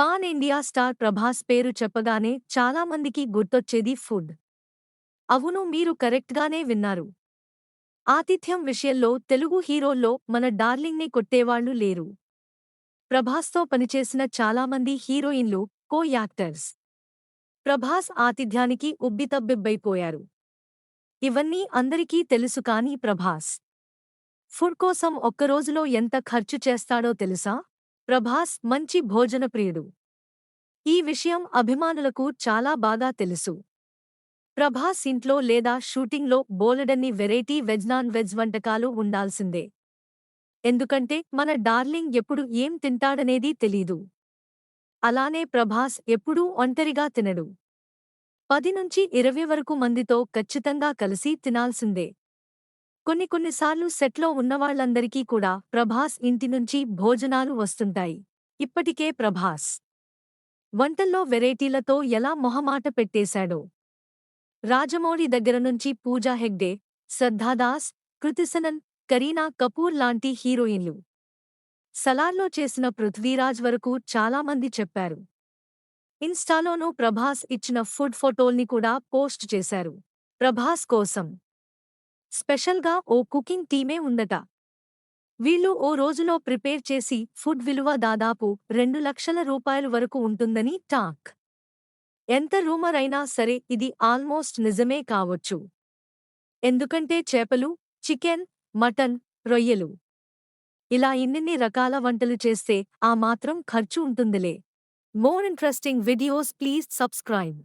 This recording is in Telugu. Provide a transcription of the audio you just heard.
పాన్ ఇండియా స్టార్ ప్రభాస్ పేరు చెప్పగానే చాలా మందికి గుర్తొచ్చేది ఫుడ్. అవును మీరు కరెక్ట్గానే విన్నారు. ఆతిథ్యం విషయంలో తెలుగు హీరోల్లో మన డార్లింగ్ని కొట్టేవాళ్ళు లేరు. ప్రభాస్తో పనిచేసిన చాలామంది హీరోయిన్లు కో యాక్టర్స్ ప్రభాస్ ఆతిథ్యానికి ఉబ్బితబ్బిబ్బైపోయారు ఇవన్నీ అందరికీ తెలుసు కానీ ప్రభాస్. ఫుడ్ కోసం ఒక్కరోజులో ఎంత ఖర్చు చేస్తాడో తెలుసా? ప్రభాస్ మంచి భోజనప్రియుడు. ఈ విషయం అభిమానులకు చాలా బాగా తెలుసు. ప్రభాస్ ఇంట్లో లేదా షూటింగ్లో బోలెడన్ని వెరైటీ వెజ్ నాన్ వెజ్ వంటకాలు ఉండాల్సిందే. ఎందుకంటే మన డార్లింగ్ ఎప్పుడు ఏం తింటాడనేది తెలీదు. అలానే ప్రభాస్ ఎప్పుడూ ఒంటరిగా తినడు. పది నుంచి ఇరవై వరకు మందితో ఖచ్చితంగా కలిసి తినాల్సిందే. కొన్ని కొన్నిసార్లు సెట్లో ఉన్నవాళ్ళందరికీ కూడా ప్రభాస్ ఇంటి నుంచి భోజనాలు వస్తుంటాయి. ఇప్పటికే ప్రభాస్ వంటల్లో వెరైటీలతో ఎలా మొహమాట పెట్టేశాడో. రాజమౌళి దగ్గర నుంచి పూజా హెగ్డే శ్రద్ధాదాస్ కృతిసనన్ కరీనా కపూర్ లాంటి హీరోయిన్లు సలార్లో చేసిన పృథ్వీరాజ్ వరకు చాలామంది చెప్పారు. ఇన్స్టాలోనూ ప్రభాస్ ఇచ్చిన ఫుడ్ ఫోటోల్ని కూడా పోస్ట్ చేశారు. ప్రభాస్ కోసం స్పెషల్గా ఓ కుకింగ్ టీమే ఉందట. వీళ్ళు ఓ రోజులో ప్రిపేర్ చేసి ఫుడ్ విలువ దాదాపు రెండు లక్షల రూపాయల వరకు ఉంటుందని టాక్. ఎంత రూమర్ అయినా సరే ఇది ఆల్మోస్ట్ నిజమే కావచ్చు. ఎందుకంటే చేపలు చికెన్ మటన్ రొయ్యలు. ఇలా ఇన్నిన్ని రకాల వంటలు చేస్తే ఆ మాత్రం ఖర్చు ఉంటుందిలే. More interesting videos please subscribe.